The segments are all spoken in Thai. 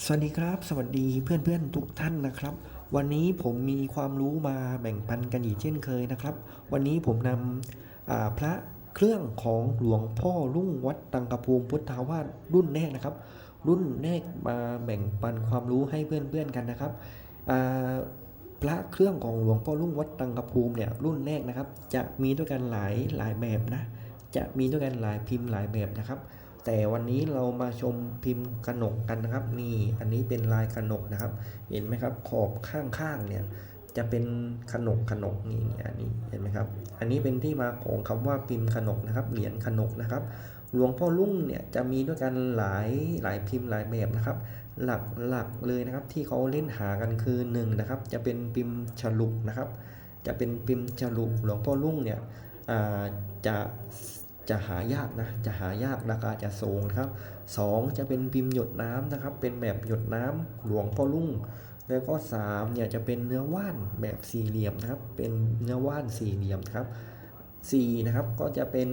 สวัสดีครับ สวัสดีเพื่อนๆทุกท่านนะครับ วันนี้ผมมีความรู้มาแบ่งปันกันอีกเช่นเคยนะครับ วันนี้ผมนำพระเครื่องของหลวงพ่อรุ่งวัดตังกะภูมิพุทธาวาสรุ่นแรกนะครับ รุ่นแรกมาแบ่งปันความรู้ให้เพื่อนๆกันนะครับพระเครื่องของหลวงพ่อรุ่งวัดตังกะภูมิเนี่ยรุ่นแรกนะครับ จะมีด้วยกันหลายหลายแบบนะจะมีด้วยกันหลายพิมพ์หลายแบบนะครับ แต่วันนี้เรามาชมพิมพ์กนกกันนะครับ นี่อันนี้เป็นลายกนกนะครับ เห็นไหมครับ ขอบข้างๆเนี่ยจะเป็นขนกขนกนี่นี่อันนี้เห็นไหมครับ อันนี้เป็นที่มาของคำว่าพิมพ์ขนกนะครับ เหรียญขนกนะครับ หลวงพ่อลุ่งเนี่ยจะมีด้วยกันหลายหลายพิมพ์หลายแบบนะครับ หลักหลักเลยนะครับที่เขาเล่นหากันคือหนึ่งนะครับ จะเป็นพิมพ์ฉลุกนะครับ จะเป็นพิมพ์ฉลุกหลวงพ่อลุ่งเนี่ยจะ จะหายากนะ จะหายากราคาจะสูงนะครับสองจะเป็นพิมพ์หยดน้ำนะครับ เป็นแบบหยดน้ำหลวงพ่อลุ่ง แล้วก็สามเนี่ยจะเป็นเนื้อว่านแบบสี่เหลี่ยมนะครับ เป็นเนื้อว่านสี่เหลี่ยมครับสี่นะครับ ก็จะเป็น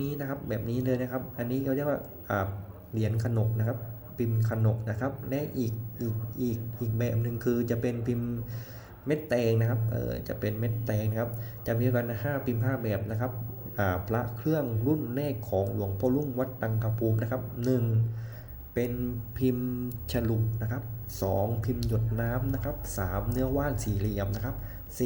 นี้นะครับ แบบนี้เลยนะครับ อันนี้เขาเรียกว่าาเหรียญขนกนะครับ พิมพ์ขนกนะครับ และอีกอีกอีกอีกแบบหนึ่งคือจะเป็นพิมพ์เม็ดแตงนะครับ เออจะเป็นเม็ดแตงครับ จะมีกันห้าพิมพ์ห้าแบบนะครับ พระเครื่องรุ่นแรกของหลวงพ่อรุ่งวัดตังกะภูมินะครับหนึ่งเป็นพิมพ์ฉลุนะครับ 2 พิมพ์หยดน้ำนะครับ 3 เนื้อว่านสี่เหลี่ยมนะครับ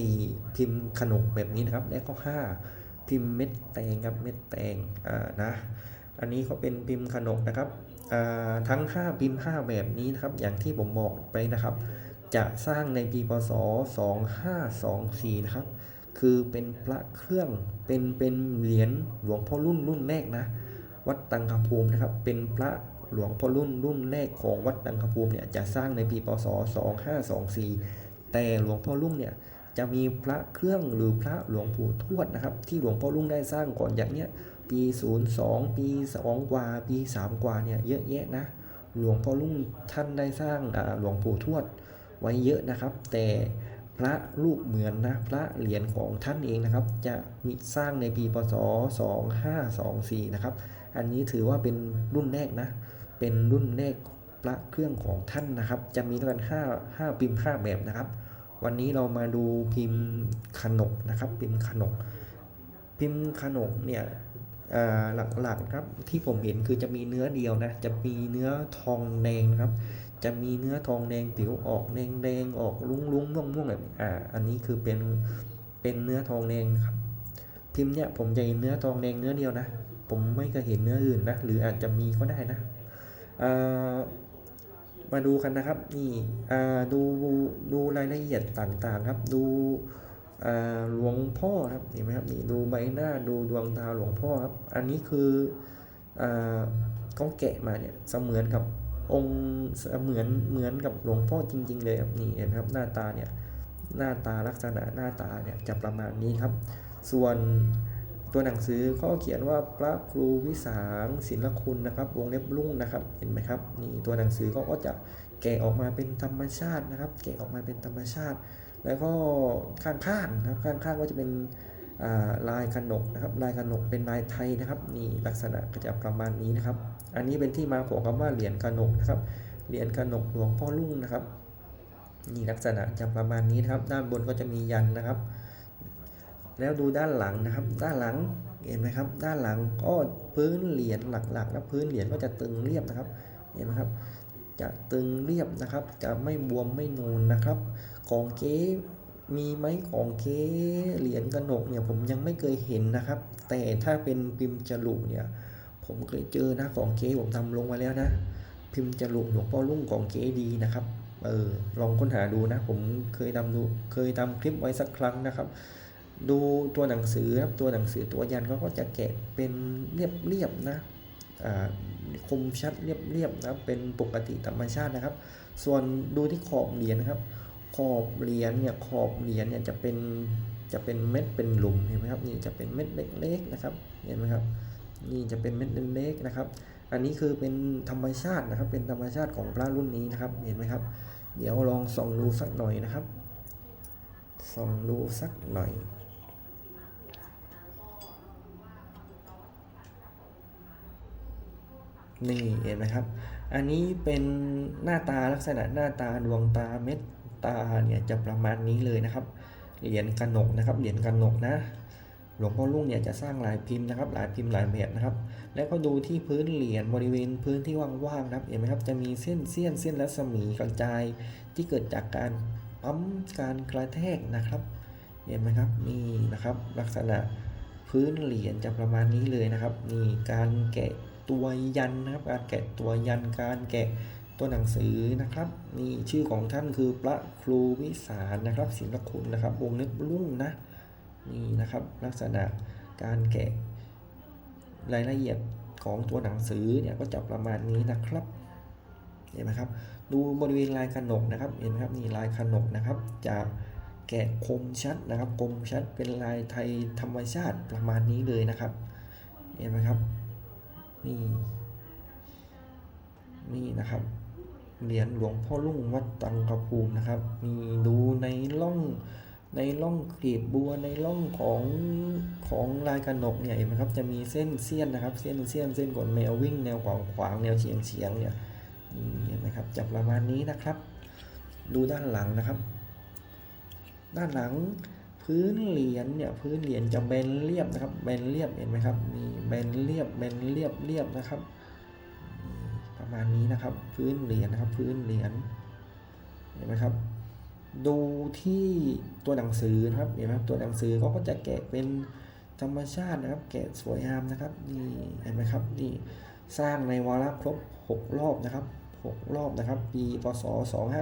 4 พิมพ์ขนกแบบนี้นะครับและก็ 5 พิมพ์เม็ดแตงครับเม็ดแตงอ่านะอันนี้เขาเป็นพิมพ์ขนกนะครับอ่าทั้ง 5 พิมพ์ 5 แบบนี้นะครับ อย่างที่ผมบอกไปนะครับ จะสร้างในปีพศ2524 นะครับ คือเป็นพระเครื่องเป็นเป็นเหรียญหลวงพ่อรุ่นรุ่นแรกนะ วัดตังคภูมินะครับ เป็นพระหลวงพ่อรุ่นรุ่นแรกของวัดตังคภูมิเนี่ยจะสร้างในปีพศ 2524 แต่หลวงพ่อรุ่งเนี่ยจะมีพระเครื่องหรือพระหลวงปู่ทวดนะครับ ที่หลวงพ่อรุ่งได้สร้างก่อนอย่างเนี้ยปี 02 ปี 2 กว่า ปี 3 กว่าเนี่ยเยอะแยะนะ หลวงพ่อรุ่งท่านได้สร้างหลวงปู่ทวดไว้เยอะนะครับ แต่ พระรูปเหมือนนะพระเหรียญของท่านเองนะครับ จะมีสร้างในปีพศ 2524 นะครับ อันนี้ถือว่าเป็นรุ่นแรกนะ เป็นรุ่นแรกพระเครื่องของท่านนะครับ จะมีด้วยกัน5 5พิมพ์5แบบนะครับ วันนี้เรามาดูพิมพ์ขนกนะครับ พิมพ์ขนก พิมพ์ขนกเนี่ยหลักๆครับที่ผมเห็นคือจะมีเนื้อเดียวนะ จะมีเนื้อทองแดงนะครับ จะมีเนื้อทองแดงผิวออกแดงแดงออกลุ้งลุ้งม่วงม่วงแบบนี้อ่า อันนี้คือเป็นเป็นเนื้อทองแดงครับ พิมพ์เนี่ยผมจะเห็นเนื้อทองแดงเนื้อเดียวนะ ผมไม่เคยเห็นเนื้ออื่นนะหรืออาจจะมีก็ได้นะอ่ามาดูกันนะครับนี่อ่าดูดูรายละเอียดต่างๆครับ ดูอ่าหลวงพ่อครับเห็นไหมครับนี่ดูใบหน้าดูดวงตาหลวงพ่อครับ อันนี้คืออ่าเขาแกะมาเนี่ยเสมือนกับ องค์เสมือนเหมือนกับหลวงพ่อจริง ๆ เลยครับนี่เห็นไหมครับหน้าตาเนี่ยหน้าตาลักษณะหน้าตาเนี่ยจะประมาณนี้ครับ ส่วนตัวหนังสือเขาเขียนว่าพระครูวิสางศิลคุณนะครับ วงเล็บลุ่งนะครับเห็นไหมครับนี่ตัวหนังสือก็จะแกะออกมาเป็นธรรมชาตินะครับ แกะออกมาเป็นธรรมชาติ แล้วก็ข้างๆนะครับข้างๆก็จะเป็น ลายขนกนะครับลายขนกเป็นลายไทยนะครับนี่ลักษณะก็จะประมาณนี้นะครับ อันนี้เป็นที่มาของคำว่าเหรียญขนกนะครับเหรียญขนกหลวงพ่อลุ่งนะครับนี่ลักษณะจะประมาณนี้นะครับ ด้านบนก็จะมียันนะครับ แล้วดูด้านหลังนะครับ ด้านหลังเห็นไหมครับ ด้านหลังก็พื้นเหรียญหลักๆนะพื้นเหรียญก็จะตึงเรียบนะครับเห็นไหมครับ จะตึงเรียบนะครับ จะไม่บวมไม่นูนนะครับ ของเก๊ มีไหมของเก๊เหรียญกระหนกเนี่ยผมยังไม่เคยเห็นนะครับ แต่ถ้าเป็นพิมพ์จรุเนี่ยผมเคยเจอนะของเก๊ผมทำลงมาแล้วนะ พิมพ์จรุหลวงพ่อรุ่งของเก๊ดีนะครับเออลองค้นหาดูนะ ผมเคยทำดูเคยทำคลิปไว้สักครั้งนะครับ ดูตัวหนังสือครับตัวหนังสือตัวยันเขาก็จะแกะเป็นเรียบๆนะอ่าคมชัดเรียบๆนะครับเป็นปกติธรรมชาตินะครับ ส่วนดูที่ขอบเหรียญนะครับ ขอบเหรียญเนี่ยขอบเหรียญเนี่ยจะเป็นจะเป็นเม็ดเป็นหลุมเห็นไหมครับนี่จะเป็นเม็ดเล็กๆนะครับเห็นไหมครับนี่จะเป็นเม็ดเล็กๆนะครับ อันนี้คือเป็นธรรมชาตินะครับ เป็นธรรมชาติของพระรุ่นนี้นะครับเห็นไหมครับ เดี๋ยวลองส่องดูสักหน่อยนะครับส่องดูสักหน่อยนี่เห็นไหมครับ อันนี้เป็นหน้าตาลักษณะหน้าตาดวงตาเม็ด ตาเนี่ยจะประมาณนี้เลยนะครับเหรียญกระหนกนะครับเหรียญกระหนกนะ หลวงพ่อลุงเนี่ยจะสร้างลายพิมพ์นะครับลายพิมพ์ลายแบบนะครับ แล้วก็ดูที่พื้นเหรียญบริเวณพื้นที่ว่างๆนะครับเห็นไหมครับจะมีเส้นเสี้ยนเส้นรัศมีกระจายที่เกิดจากการปั๊มการกระแทกนะครับ เห็นไหมครับนี่นะครับลักษณะพื้นเหรียญจะประมาณนี้เลยนะครับนี่การแกะตัวยันนะครับ การแกะตัวยันการแกะ ตัวหนังสือนะครับนี่ชื่อของท่านคือพระครูวิสารนะครับศิลคุณนะครับวงเล็บลุ่งนะนี่นะครับลักษณะการแกะรายละเอียดของตัวหนังสือเนี่ยก็จะประมาณนี้นะครับเห็นไหมครับดูบริเวณลายขนกนะครับเห็นไหมครับนี่ลายขนกนะครับจะแกะคมชัดนะครับคมชัดเป็นลายไทยธรรมชาติประมาณนี้เลยนะครับเห็นไหมครับนี่นี่นะครับ เหรียญหลวงพ่อลุ่งวัดตังกระภูมินะครับ มีดูในร่องในร่องกลีบบัวในร่องของของลายกระหนกเนี่ยเห็นไหมครับจะมีเส้นเสี้ยนนะครับเส้นเสี้ยนเส้นกดแมววิ่งแนวขวางขวางแนวเฉียงเฉียงเนี่ยนี่เห็นไหมครับจะประมาณนี้นะครับ ดูด้านหลังนะครับ ด้านหลังพื้นเหรียญเนี่ยพื้นเหรียญจะแบนเรียบนะครับแบนเรียบเห็นไหมครับนี่แบนเรียบแบนเรียบเรียบนะครับ มาณนี้นะครับ พื้นเหรียญนะครับ พื้นเหรียญเห็นไหมครับ ดูที่ตัวหนังสือนะครับเห็นไหมครับตัวหนังสือเขาก็จะแกะเป็นธรรมชาตินะครับ แกะสวยงามนะครับนี่เห็นไหมครับนี่สร้างในวาระครบ 6 รอบนะครับ 6 รอบนะครับ ปีพศ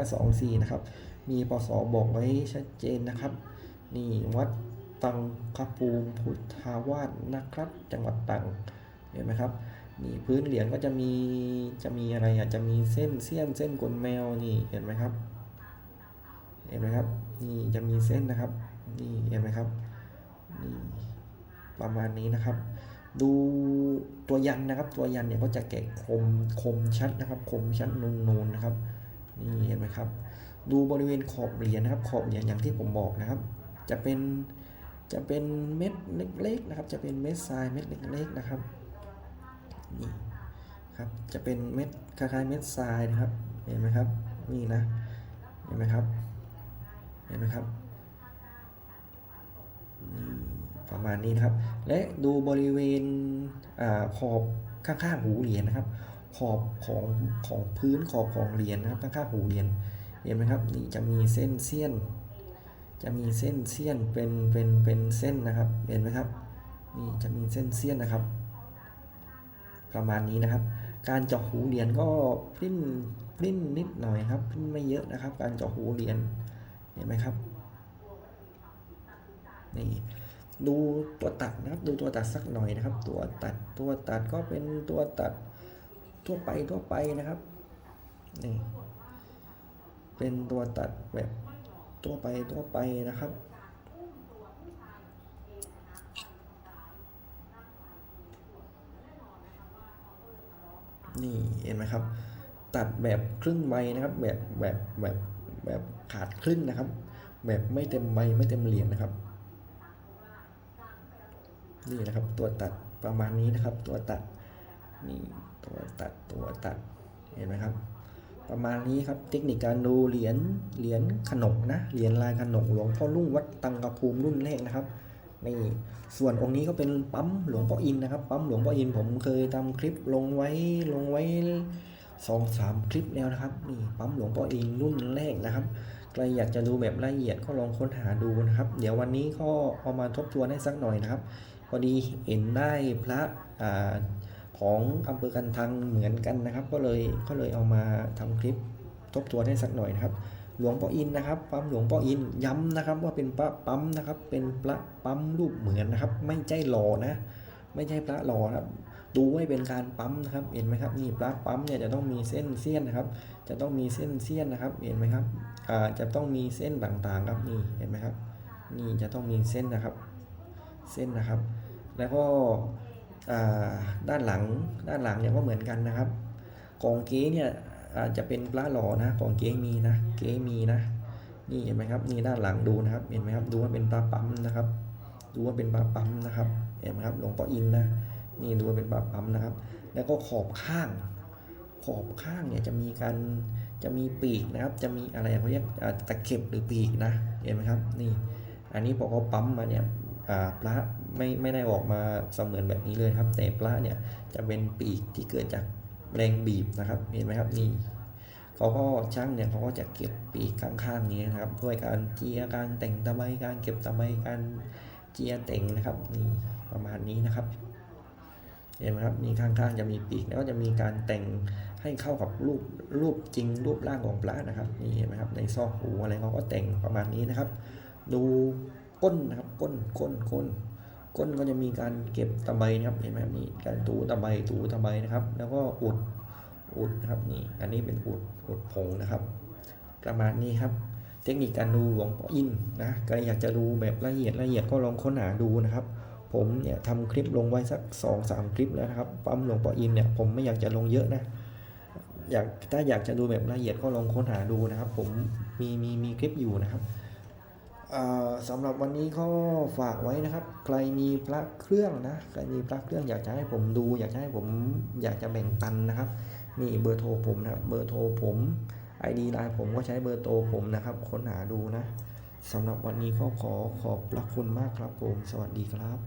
2524 นะครับ มีปศบอกไว้ชัดเจนนะครับ นี่วัดตังคภูมิพุทธาวาสนะครับ จังหวัดตังเห็นไหมครับ นี่พื้นเหรียญก็จะมีจะมีอะไรอะจะมีเส้นเสี้ยนเส้นกลแมวนี่เห็นไหมครับ เห็นไหมครับนี่จะมีเส้นนะครับนี่เห็นไหมครับนี่ประมาณนี้นะครับ ดูตัวยันนะครับ ตัวยันเนี่ยก็จะแกะคมคมชัดนะครับ คมชัดนูนๆนะครับนี่เห็นไหมครับ ดูบริเวณขอบเหรียญนะครับ ขอบเหรียญอย่างที่ผมบอกนะครับ จะเป็นจะเป็นเม็ดเล็กๆนะครับ จะเป็นเม็ดทรายเม็ดเล็กๆนะครับ นี่ครับจะเป็นเม็ดคล้ายๆเม็ดทรายนะครับ เห็นไหมครับนี่นะเห็นไหมครับ เห็นไหมครับนี่ประมาณนี้นะครับ และดูบริเวณอขอบข้างๆหูเหรียญนะครับ ขอบของของพื้นขอบของเหรียญนะครับข้างๆหูเหรียญเห็นไหมครับนี่จะมีเส้นเสี้ยน จะมีเส้นเสี้ยนเป็นเป็นเป็นเส้นนะครับ เห็นไหมครับนี่จะมีเส้นเสี้ยนนะครับ ประมาณนี้นะครับ การเจาะหูเหรียญก็พลิ้นพลิ้นนิดหน่อยครับพลิ้นไม่เยอะนะครับ การเจาะหูเหรียญเห็นไหมครับนี่ดูตัวตัดนะครับ ดูตัวตัดสักหน่อยนะครับ ตัวตัดตัวตัดก็เป็นตัวตัดทั่วไปทั่วไปนะครับนี่เป็นตัวตัดแบบทั่วไปทั่วไปนะครับ นี่เห็นไหมครับ ตัดแบบครึ่งใบนะครับแบบแบบแบบแบบขาดครึ่งนะครับ แบบไม่เต็มใบไม่เต็มเหรียญนะครับ นี่นะครับตัวตัดประมาณนี้นะครับ ตัวตัดนี่ตัวตัดตัวตัดเห็นไหมครับ ประมาณนี้ครับเทคนิคการดูเหรียญเหรียญขนกนะเหรียญลายขนกหลวงพ่อรุ่งวัดตังกระภูมิรุ่นแรกนะครับ นี่ส่วนองค์นี้ก็เป็นปั๊มหลวงพ่ออินนะครับปั๊มหลวงพ่ออินผมเคยทำคลิปลงไว้ลงไว้สองสามคลิปแล้วนะครับนี่ปั๊มหลวงพ่ออินรุ่นแรกนะครับใครอยากจะดูแบบละเอียดก็ลองค้นหาดูนะครับ เดี๋ยววันนี้ก็เอามาทบทวนให้สักหน่อยนะครับพอดีเห็นได้พระอของอำเภอกันทังเหมือนกันนะครับ ก็เลยก็เลยเอามาทำคลิปทบทวนให้สักหน่อยนะครับ หลวงพ่ออินนะครับปั๊มหลวงพ่ออินย้ำนะครับว่าเป็นพระปั๊มนะครับ เป็นพระปั๊มรูปเหมือนนะครับ ไม่ใช่หล่อนะ ไม่ใช่พระหล่อนะครับ ดูไว้เป็นการปั๊มนะครับ เห็นไหมครับนี่พระปั๊มเนี่ยจะต้องมีเส้นเสี้ยนนะครับ จะต้องมีเส้นเสี้ยนนะครับ เห็นไหมครับอ่าจะต้องมีเส้นต่างๆครับนี่เห็นไหมครับ นี่จะต้องมีเส้นนะครับ เส้นนะครับ แล้วก็อ่าด้านหลังด้านหลังเนี่ยก็เหมือนกันนะครับกองเก๊เนี่ย อาจจะเป็นปลาหล่อนะกองเก๊มีนะ เก๊มีนะ นี่เห็นไหมครับนี่ด้านหลังดูนะครับ เห็นไหมครับ ดูว่าเป็นปลาปั๊มนะครับ ดูว่าเป็นปลาปั๊มนะครับ เห็นไหมครับ หลวงพ่ออินนะ นี่ดูว่าเป็นปลาปั๊มนะครับ แล้วก็ขอบข้าง ขอบข้างเนี่ยจะมีการ จะมีปีกนะครับ จะมีอะไรเขาเรียกตะเข็บหรือปีกนะ เห็นไหมครับ นี่ อันนี้พอเขาปั๊มมาเนี่ยอ่าพระไม่ไม่ได้ออกมาเสมือนแบบนี้เลยครับ แต่พระเนี่ยจะเป็นปีกที่เกิดจาก แรงบีบนะครับ เห็นไหมครับนี่เขาก็ช่างเนี่ยเขาก็จะเก็บปีกข้างๆนี้นะครับ ด้วยการเจียการแต่งตะไบการเก็บตะไบการเจียแต่งนะครับนี่ประมาณนี้นะครับ เห็นไหมครับนี่ข้างๆจะมีปีกแล้วก็จะมีการแต่งให้เข้ากับรูปรูปจริงรูปร่างของพระนะครับนี่เห็นไหมครับในซอกหูอะไรเขาก็แต่งประมาณนี้นะครับ ดูก้นนะครับก้นก้นก้น ก้นก็จะมีการเก็บตะไบนะครับเห็นไหมครับนี่การถูตะไบถูตะไบนะครับ แล้วก็อุดอุดนะครับนี่อันนี้เป็นอุดอุดผงนะครับ ประมาณนี้ครับ เทคนิคการดูหลวงพ่ออินนะใครอยากจะดูแบบละเอียดละเอียดก็ลองค้นหาดูนะครับ ผมเนี่ยทำคลิปลงไว้สัก2อสามคลิปแล้วนะครับปั๊มหลวงพ่ออินเนี่ยผมไม่อยากจะลงเยอะนะอยากถ้าอยากจะดูแบบละเอียดก็ลองค้นหาดูนะครับ ผมมีมีมีคลิปอยู่นะครับ สำหรับวันนี้ก็ฝากไว้นะครับ ใครมีพระเครื่องนะใครมีพระเครื่องอยากจะให้ผมดู อยากจะให้ผมอยากจะแบ่งปันนะครับนี่เบอร์โทรผมนะครับเบอร์โทรผม ID ไลน์ผมก็ใช้เบอร์โทรผมนะครับ ค้นหาดูนะสำหรับวันนี้ก็ขอขอบพระคุณมากครับผม สวัสดีครับ